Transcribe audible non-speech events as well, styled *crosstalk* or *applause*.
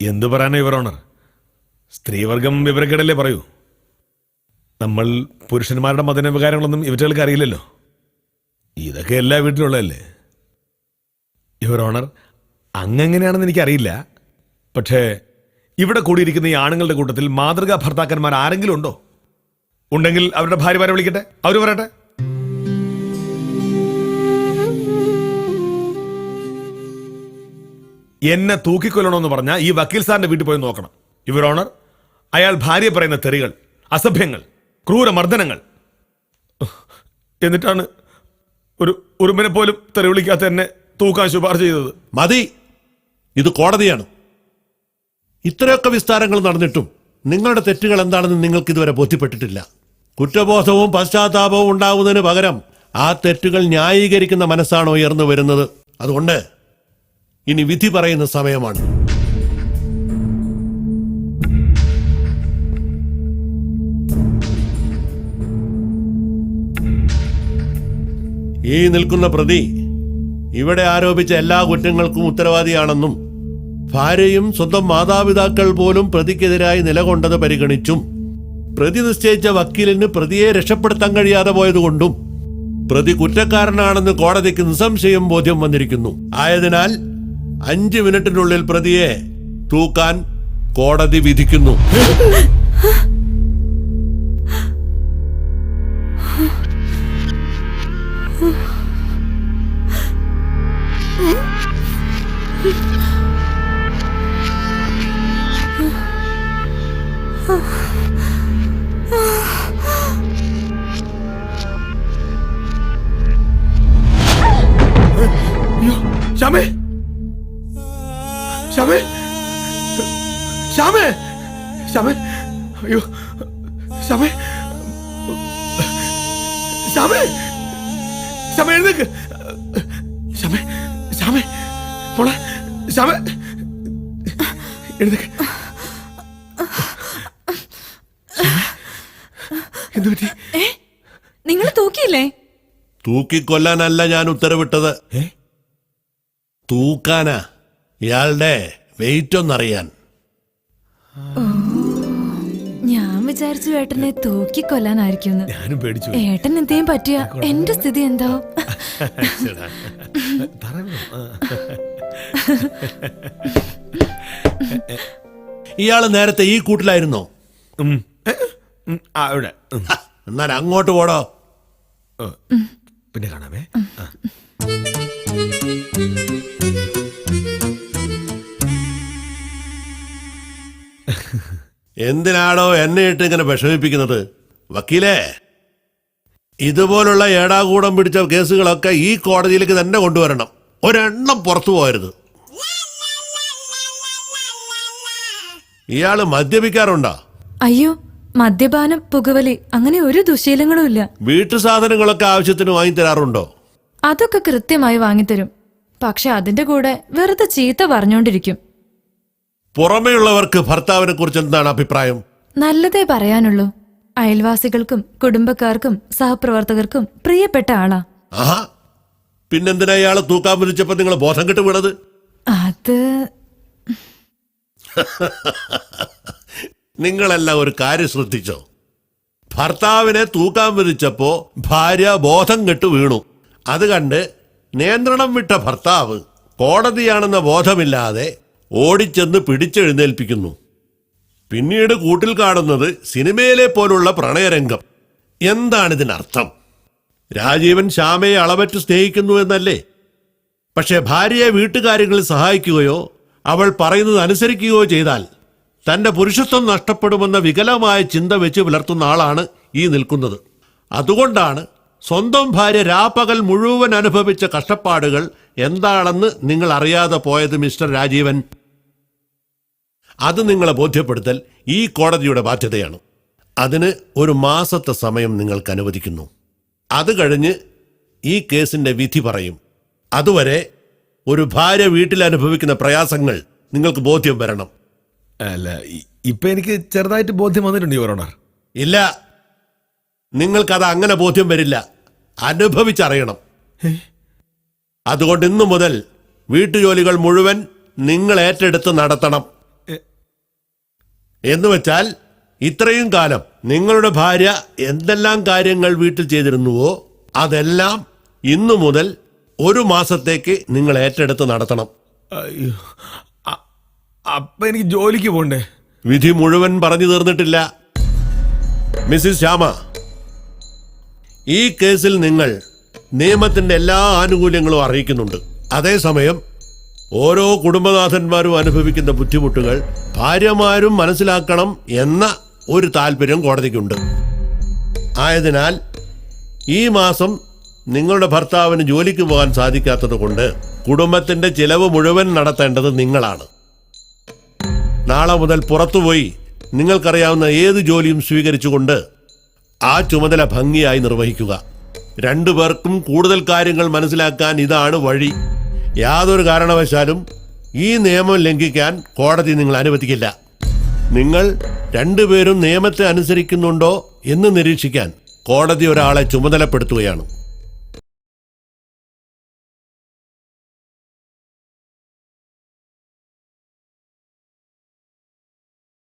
എന്തു പറയാനാ your honour? സ്ത്രീവർഗം വിവരക്കേടല്ലേ പറയൂ. നമ്മൾ പുരുഷന്മാരുടെ മതന വികാരങ്ങളൊന്നും ഇവറ്റകൾക്ക് അറിയില്ലല്ലോ. ഇതൊക്കെ എല്ലാ വീട്ടിലുള്ളതല്ലേ. യുവർ ഓണർ അങ്ങെങ്ങനെയാണെന്ന് എനിക്കറിയില്ല. പക്ഷേ ഇവിടെ കൂടിയിരിക്കുന്ന ഈ ആണുങ്ങളുടെ കൂട്ടത്തിൽ മാതൃകാ ഭർത്താക്കന്മാർ ആരെങ്കിലും ഉണ്ടോ? ഉണ്ടെങ്കിൽ അവരുടെ ഭാര്യമാരെ വിളിക്കട്ടെ? അവർ പറയട്ടെ എന്നെ തൂക്കിക്കൊല്ലണമെന്ന് പറഞ്ഞാൽ ഈ വക്കീൽ സാറിന്റെ വീട്ടിൽ പോയി നോക്കണം. യുവർ ഓണർ അയാൾ ഭാര്യ പറയുന്ന തെറികൾ അസഭ്യങ്ങൾ ക്രൂരമർദ്ദനങ്ങൾ. എന്നിട്ടാണ് ഒരു ഉറുമ്പിനെ പോലും തെറി വിളിക്കാത്ത എന്നെ തൂക്കാൻ ശുപാർശ ചെയ്തത്. മതി. ഇത് കോടതിയാണ്. ഇത്രയൊക്കെ വിസ്താരങ്ങൾ നടന്നിട്ടും നിങ്ങളുടെ തെറ്റുകൾ എന്താണെന്ന് നിങ്ങൾക്ക് ഇതുവരെ ബോധ്യപ്പെട്ടിട്ടില്ല. കുറ്റബോധവും പശ്ചാത്താപവും ഉണ്ടാവുന്നതിന് പകരം ആ തെറ്റുകൾ ന്യായീകരിക്കുന്ന മനസ്സാണ് ഉയർന്നു വരുന്നത്? അതുകൊണ്ട് ഇനി വിധി പറയുന്ന സമയമാണ്. ഈ നിൽക്കുന്ന പ്രതി ഇവിടെ ആരോപിച്ച എല്ലാ കുറ്റങ്ങൾക്കും ഉത്തരവാദിയാണെന്നും ഭാര്യയും സ്വന്തം മാതാപിതാക്കൾ പോലും പ്രതിക്കെതിരായി നിലകൊണ്ടത് പരിഗണിച്ചും പ്രതി നിശ്ചയിച്ച വക്കീലിന് പ്രതിയെ രക്ഷപ്പെടുത്താൻ കഴിയാതെ പോയതുകൊണ്ടും പ്രതി കുറ്റക്കാരനാണെന്ന് കോടതിക്ക് നിസ്സംശയം ബോധ്യം വന്നിരിക്കുന്നു. ആയതിനാൽ അഞ്ച് മിനിറ്റിനുള്ളിൽ പ്രതിയെ തൂക്കാൻ കോടതി വിധിക്കുന്നു. ശമേ ശ്യാമേ. ശ്യാമേ. ശ്യാമേ. അയ്യോ. ശ്യാമേ. ശ്യാമേ. ശ്യാമേ എഴുന്നേക്ക്. ശ്യാമേ. ശ്യാമേ. മോളെ. ശ്യാമേ. എഴുന്നേക്ക്. എന്തു പറ്റി? നിങ്ങൾ തൂക്കിയില്ലേ? തൂക്കിക്കൊല്ലാനല്ല ഞാൻ ഉത്തരവിട്ടത്. തൂക്കാനാ. ഇയാളുടെ വെയിറ്റ് ഒന്നറിയാൻ. ഞാൻ വിചാരിച്ചു ഏട്ടനെ തൂക്കിക്കൊല്ലാനായിരിക്കും ഞാനും പേടിച്ചു. ഏട്ടൻ എന്തേലും പറ്റിയ എന്റെ സ്ഥിതി എന്താവും. ആ. ഇയാൾ നേരത്തെ ഈ കൂട്ടിലായിരുന്നോ? ഉം. ഏ, ഉം, ആ, ഇവിടെ. ഉം. ഹ, എന്നാൽ അങ്ങോട്ട് പോടോ പിന്നെ കാണാമേ? എന്തിനാടോ എന്നെ ഇട്ട് ഇങ്ങനെ വിഷമിപ്പിക്കുന്നത്? വക്കീലേ ഇതുപോലുള്ള ഏടാകൂടം പിടിച്ച കേസുകളൊക്കെ ഈ കോടതിയിലേക്ക് തന്നെ കൊണ്ടുവരണം. ഒരെണ്ണം പുറത്തു പോകരുത്. ഇയാൾ മദ്യപിക്കാറുണ്ടോ? അയ്യോ മദ്യപാനം പുകവലി അങ്ങനെ ഒരു ദുശീലങ്ങളും ഇല്ല. വീട്ടു സാധനങ്ങളൊക്കെ ആവശ്യത്തിന് വാങ്ങി തരാറുണ്ടോ? അതൊക്കെ കൃത്യമായി വാങ്ങിത്തരും പക്ഷെ അതിന്റെ കൂടെ വെറുതെ ചീത്ത പറഞ്ഞോണ്ടിരിക്കും. പുറമെയുള്ളവർക്ക് ഭർത്താവിനെ കുറിച്ച് എന്താണ് അഭിപ്രായം? നല്ലതേ പറയാനുള്ളൂ. അയൽവാസികൾക്കും കുടുംബക്കാർക്കും സഹപ്രവർത്തകർക്കും പ്രിയപ്പെട്ട ആളാ. ആഹാ. പിന്നെന്തിനാ ഇയാളെ തൂക്കാൻ വിളിച്ചപ്പോ നിങ്ങൾ ബോധം കെട്ട് വീണത്? അത് *laughs* നിങ്ങളെല്ലാം ഒരു കാര്യം ശ്രദ്ധിച്ചോ? ഭർത്താവിനെ തൂക്കാൻ വിളിച്ചപ്പോ ഭാര്യ ബോധം കെട്ട് വീണു. അത് കണ്ട് നിയന്ത്രണം വിട്ട ഭർത്താവ് കോടതിയാണെന്ന ബോധമില്ലാതെ ഓടിച്ചെന്ന് പിടിച്ചെഴുന്നേൽപ്പിക്കുന്നു. പിന്നീട് കൂട്ടിൽ കാണുന്നത് സിനിമയിലെ പോലുള്ള പ്രണയരംഗം. എന്താണിതിനർത്ഥം? രാജീവൻ ശ്യാമയെ അളവറ്റ് സ്നേഹിക്കുന്നു എന്നല്ലേ? പക്ഷെ ഭാര്യയെ വീട്ടുകാര്യങ്ങളിൽ സഹായിക്കുകയോ അവൾ പറയുന്നത് അനുസരിക്കുകയോ ചെയ്താൽ തന്റെ പുരുഷത്വം നഷ്ടപ്പെടുമെന്ന വികലമായ ചിന്ത വെച്ച് പുലർത്തുന്ന ആളാണ് ഈ നിൽക്കുന്നത്. അതുകൊണ്ടാണ് സ്വന്തം ഭാര്യ രാപ്പകൽ മുഴുവൻ അനുഭവിച്ച കഷ്ടപ്പാടുകൾ എന്താണെന്ന് നിങ്ങൾ അറിയാതെ പോയത് മിസ്റ്റർ രാജീവൻ? അത് നിങ്ങളെ ബോധ്യപ്പെടുത്തൽ ഈ കോടതിയുടെ ബാധ്യതയാണ്. അതിന് ഒരു മാസത്തെ സമയം നിങ്ങൾക്ക് അനുവദിക്കുന്നു. അത് കഴിഞ്ഞ് ഈ കേസിന്റെ വിധി പറയും. അതുവരെ ഒരു ഭാര്യ വീട്ടിൽ അനുഭവിക്കുന്ന പ്രയാസങ്ങൾ നിങ്ങൾക്ക് ബോധ്യം വരണം. അല്ല ഇപ്പൊ എനിക്ക് ചെറുതായിട്ട് ബോധ്യം വന്നിട്ടുണ്ട് യുവർ ഓണർ. ഇല്ല. നിങ്ങൾക്കത് അങ്ങനെ ബോധ്യം വരില്ല. അനുഭവിച്ചറിയണം. അതുകൊണ്ട് ഇന്നു മുതൽ വീട്ടുജോലികൾ മുഴുവൻ നിങ്ങൾ ഏറ്റെടുത്ത് നടത്തണം. എന്ന് വെച്ചാൽ ഇത്രയും കാലം നിങ്ങളുടെ ഭാര്യ എന്തെല്ലാം കാര്യങ്ങൾ വീട്ടിൽ ചെയ്തിരുന്നുവോ അതെല്ലാം ഇന്നു മുതൽ ഒരു മാസത്തേക്ക് നിങ്ങൾ ഏറ്റെടുത്ത് നടത്തണം. അപ്പൊ എനിക്ക് ജോലിക്ക് പോണ്ടേ? വിധി മുഴുവൻ പറഞ്ഞു തീർന്നിട്ടില്ല. മിസ്സിസ് ശ്യാമ ഈ കേസിൽ നിങ്ങൾ നിയമത്തിന്റെ എല്ലാ ആനുകൂല്യങ്ങളും അറിയിക്കുന്നുണ്ട്. അതേസമയം ഓരോ കുടുംബനാഥന്മാരും അനുഭവിക്കുന്ന ബുദ്ധിമുട്ടുകൾ ഭാര്യമാരും മനസ്സിലാക്കണം എന്ന ഒരു താല്പര്യം കോടതിക്കുണ്ട്. ആയതിനാൽ ഈ മാസം നിങ്ങളുടെ ഭർത്താവിന് ജോലിക്ക് പോകാൻ സാധിക്കാത്തത് കൊണ്ട് കുടുംബത്തിന്റെ ചിലവ് മുഴുവൻ നടത്തേണ്ടത് നിങ്ങളാണ്. നാളെ മുതൽ പുറത്തുപോയി നിങ്ങൾക്കറിയാവുന്ന ഏത് ജോലിയും സ്വീകരിച്ചുകൊണ്ട് ആ ചുമതല ഭംഗിയായി നിർവഹിക്കുക. രണ്ടു പേർക്കും കൂടുതൽ കാര്യങ്ങൾ മനസ്സിലാക്കാൻ ഇതാണ് വഴി. യാതൊരു കാരണവശാലും ഈ നിയമം ലംഘിക്കാൻ കോടതി നിങ്ങൾ അനുവദിക്കില്ല. നിങ്ങൾ രണ്ടുപേരും നിയമത്തെ അനുസരിക്കുന്നുണ്ടോ എന്ന് നിരീക്ഷിക്കാൻ കോടതി ഒരാളെ ചുമതലപ്പെടുത്തുകയാണ്.